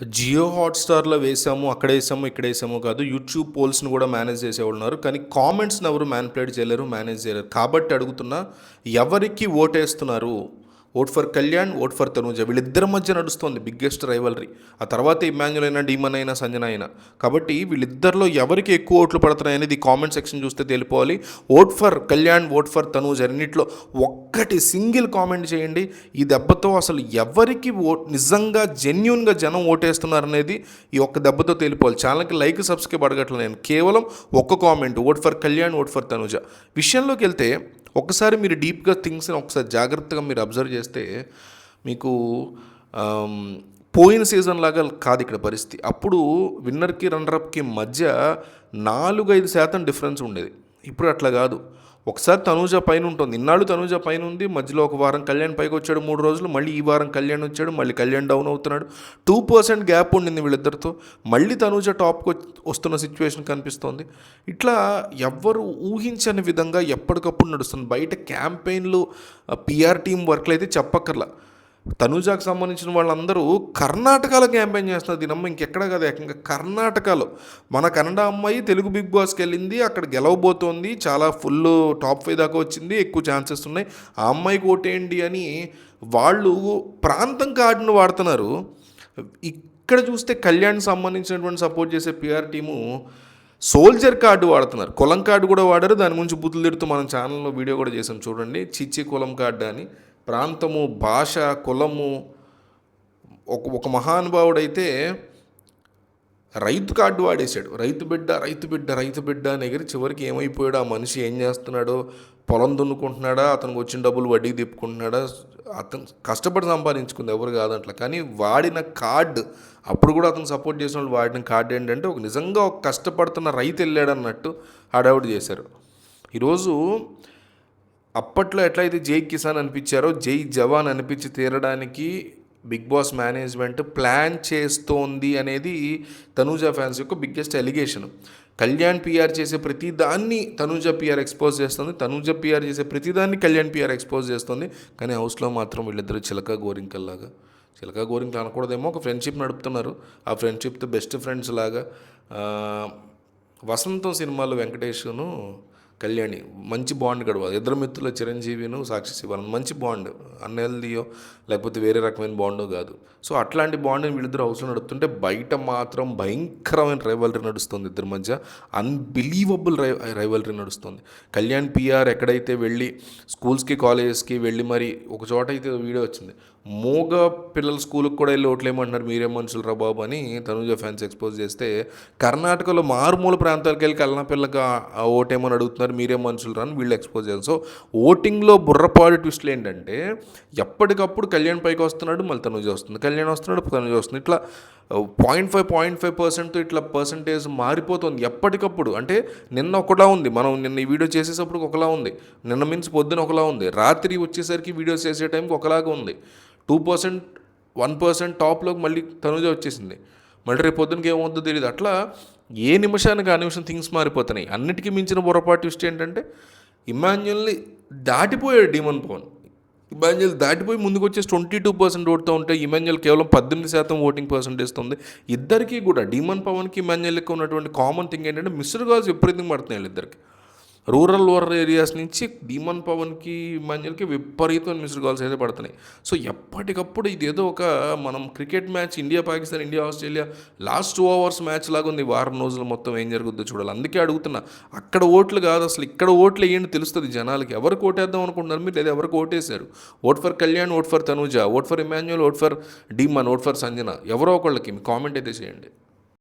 జియో హాట్‌స్టార్‌లో వేసాము, అక్కడ వేసాము, ఇక్కడ వేసాము కాదు. యూట్యూబ్ పోల్స్‌ని కూడా మేనేజ్ చేసేవాళ్ళు ఉన్నారు. కానీ కామెంట్స్‌ని ఎవరు మ్యాన్పులేట్ చేయలేరు, మేనేజ్ చేయలేరు. కాబట్టి అడుగుతున్నా, ఎవరికి ఓటేస్తున్నారు? Vote for Kalyan, vote for Tanuja. వీళ్ళిద్దరి మధ్య నడుస్తోంది బిగ్గెస్ట్ రైవలరీ ఆ తర్వాత ఇమ్మాన్యుల్ అయినా, డీమన్ అయినా, సంజన అయినా. కాబట్టి వీళ్ళిద్దరిలో ఎవరికి ఎక్కువ ఓట్లు పడుతున్నాయి అనేది కామెంట్ సెక్షన్ చూస్తే తెలిపోవాలి. Vote for Kalyan, vote for Tanuja అన్నింటిలో ఒక్కటి సింగిల్ కామెంట్ చేయండి. ఈ దెబ్బతో అసలు ఎవరికి ఓట్ నిజంగా జెన్యున్గా జనం ఓటేస్తున్నారనేది ఈ ఒక్క దెబ్బతో తెలిపోవాలి. ఛానల్‌కి లైక్, సబ్స్క్రైబ్ అడగట్లేదు నేను. కేవలం ఒక్క comment vote for Kalyan, vote for Tanuja. విషయంలోకి వెళ్తే ఒకసారి మీరు డీప్‌గా థింగ్స్‌ని ఒకసారి జాగ్రత్తగా మీరు అబ్జర్వ్ చేస్తే మీకు పోయిన సీజన్ లాగా కాదు ఇక్కడ పరిస్థితి. అప్పుడు విన్నర్‌కి, రన్నరప్‌కి మధ్య 4, 5 శాతం డిఫరెన్స్ ఉండేది. ఇప్పుడు అట్లా కాదు. ఒకసారి తనూజ పైన ఉంటుంది. ఇన్నాళ్ళు తనూజ పైన ఉంది. మధ్యలో ఒక వారం కళ్యాణ్ పైకి వచ్చాడు మూడు రోజులు. మళ్ళీ ఈ వారం కళ్యాణ్ వచ్చాడు. మళ్ళీ కళ్యాణ్ డౌన్ అవుతున్నాడు. టూ పర్సెంట్ గ్యాప్ ఉండింది వీళ్ళిద్దరితో. మళ్ళీ తనూజ టాప్‌కి వస్తున్న సిచ్యువేషన్ కనిపిస్తోంది. ఇట్లా ఎవ్వరు ఊహించని విధంగా ఎప్పటికప్పుడు నడుస్తుంది. బయట క్యాంపెయిన్‌లు పిఆర్ పీఆర్ వర్క్‌లు అయితే చెప్పక్కర్లా. తనుజాకు సంబంధించిన వాళ్ళందరూ కర్ణాటకలో క్యాంపెయిన్ చేస్తున్నారు. దీనమ్మ ఇంకెక్కడ కాదు ఏకంగా కర్ణాటకలో. మన కన్నడ అమ్మాయి తెలుగు బిగ్ బాస్‌కి వెళ్ళింది. అక్కడ గెలవబోతోంది. చాలా ఫుల్ టాప్ ఫైవ్ దాకా వచ్చింది. ఎక్కువ ఛాన్సెస్ ఉన్నాయి. ఆ అమ్మాయికి ఓటేయండి అని వాళ్ళు ప్రాంతం కార్డును వాడుతున్నారు. ఇక్కడ చూస్తే కళ్యాణ్‌కి సంబంధించినటువంటి సపోర్ట్ చేసే పిఆర్ టీము సోల్జర్ కార్డు వాడుతున్నారు. కులం కార్డు కూడా వాడారు. దాని గురించి బుద్ధులు తిడుతూ మనం ఛానల్‌లో వీడియో కూడా చేసాం చూడండి. చిచ్చి కులం కార్డు అని. ప్రాంతము, భాష, కులము ఒక ఒక మహానుభావుడైతే రైతు కార్డు వాడేశాడు. రైతు బిడ్డ, రైతు బిడ్డ, రైతు బిడ్డ అని ఎగిరి చివరికి ఏమైపోయాడు ఆ మనిషి ఏం చేస్తున్నాడో, పొలం దున్నుకుంటున్నాడా, అతనికి వచ్చిన డబ్బులు వడ్డీకి తిప్పుకుంటున్నాడా, అతను కష్టపడి సంపాదించుకుంది ఎవరు కాదంట్లా. కానీ వాడిన కార్డు అప్పుడు కూడా అతను సపోర్ట్ చేసిన వాళ్ళు వాడిన కార్డు ఏంటంటే ఒక నిజంగా ఒక కష్టపడుతున్న రైతు వెళ్ళాడన్నట్టు హడావుడి చేశారు. ఈరోజు అప్పట్లో ఎట్లయితే జై కిసాన్ అనిపించారో జై జవాన్ అనిపించి తీరడానికి బిగ్ బాస్ మేనేజ్మెంట్ ప్లాన్ చేస్తోంది అనేది తనూజ ఫ్యాన్స్ యొక్క బిగ్గెస్ట్ ఎలిగేషన్. కళ్యాణ్ పిఆర్ చేసే ప్రతి దాన్ని తనూజ పిఆర్ ఎక్స్పోజ్ చేస్తుంది. తనూజ పిఆర్ చేసే ప్రతి దాన్ని కళ్యాణ్ పిఆర్ ఎక్స్పోజ్ చేస్తుంది. కానీ హౌస్లో మాత్రం వీళ్ళిద్దరు చిలక గోరింకల్లాగా. చిలక గోరింకలు అనకూడదేమో ఒక ఫ్రెండ్షిప్ నడుపుతున్నారు. ఆ ఫ్రెండ్షిప్తో బెస్ట్ ఫ్రెండ్స్ లాగా వసంతం సినిమాలో వెంకటేష్ను కళ్యాణి మంచి బాండ్ గడవ. ఇద్దరు మిత్రుల చిరంజీవిను సాక్షి శివానంద్ మంచి బాండ్ అన్హెల్దీయో లేకపోతే వేరే రకమైన బాండో కాదు. సో అట్లాంటి బాండ్ని వీళ్ళిద్దరు హౌస్లో నడుపుతుంటే బయట మాత్రం భయంకరమైన రైవలరీ నడుస్తుంది ఇద్దరి మధ్య. అన్బిలీవబుల్ రై రైవలరీ నడుస్తుంది. కళ్యాణ్ పిఆర్ ఎక్కడైతే వెళ్ళి స్కూల్స్కి కాలేజెస్కి వెళ్ళి మరి ఒక చోట అయితే వీడియో వచ్చింది. మూగ పిల్లల స్కూల్కి కూడా వెళ్ళి ఓట్లేమంటున్నారు మీరే మనుషులు రా బాబు అని తనుజ ఫ్యాన్స్ ఎక్స్పోజ్ చేస్తే కర్ణాటకలో మారుమూల ప్రాంతాలకు వెళ్ళి కళ్ళ పిల్లకి ఆ ఓటేమని అడుగుతున్నారు మీరే మనుషులు రాని వీళ్ళు ఎక్స్పోజ్ చేయాలి. సో ఓటింగ్లో బుర్రపాడు ట్విస్ట్లు ఏంటంటే ఎప్పటికప్పుడు కళ్యాణ్ పైకి వస్తున్నాడు మళ్ళీ తనుజ వస్తుంది. కళ్యాణ్ వస్తున్నాడు తనుజ వస్తుంది. ఇట్లా point five point five percent ఇట్లా పర్సంటేజ్ మారిపోతుంది ఎప్పటికప్పుడు. అంటే నిన్న ఒకలా ఉంది. మనం నిన్న ఈ వీడియో చేసేటప్పుడు ఒకలా ఉంది. నిన్న మించి పొద్దున ఒకలా ఉంది. రాత్రి వచ్చేసరికి వీడియోస్ చేసే టైంకి ఒకలాగా ఉంది. టూ పర్సెంట్ వన్ పర్సెంట్ టాప్లోకి మళ్ళీ తనుజ వచ్చేసింది. మళ్ళీ రేపు పొద్దునకి ఏమవుతుందో తెలియదు అట్లా ఏ నిమిషానికి ఆ నిమిషం థింగ్స్ మారిపోతున్నాయి. అన్నిటికీ మించిన పొరపాటు ట్విస్ట్ ఏంటంటే ఇమాన్యుల్ని దాటిపోయాడు డీమన్ పవన్. ఇమాన్యుల్ దాటిపోయి ముందుకు వచ్చేసి ట్వంటీ టూ పర్సెంట్ ఓటుతో ఉంటే ఇమాన్యుల్ కేవలం పద్దెనిమిది శాతం ఓటింగ్ పర్సెంటేజ్ ఉంది ఇద్దరికీ కూడా డీమన్ పవన్కి ఇమాన్యుల్కి ఉన్నటువంటి కామన్ థింగ్ ఏంటంటే మిస్టర్ కాల్స్ విపరీతంగా పడుతున్నాయి ఇద్దరికి రూరల్ రూరల్ ఏరియాస్ నుంచి డీమన్ పవన్కి ఇమాన్యుల్కి విపరీతమైన మిస్డ్ కాల్స్ అయితే పడుతున్నాయి. సో ఎప్పటికప్పుడు ఇదేదో ఒక మనం cricket match India Pakistan India Australia last two hours match లాగా ఉంది. వారం రోజులు మొత్తం ఏం జరుగుద్దో చూడాలి. అందుకే అడుగుతున్నా అక్కడ ఓట్లు కాదు అసలు ఇక్కడ ఓట్లు వేయండి తెలుస్తుంది జనాలకి. ఎవరికి ఓటేద్దాం అనుకుంటున్నారు మీరు? లేదా ఎవరికి ఓటేశారు? Vote for Kalyan vote for Tanuja vote for Emmanuel vote for Demon vote for Sanjana ఎవరో ఒకళ్ళకి మీ కామెంట్ అయితే చేయండి.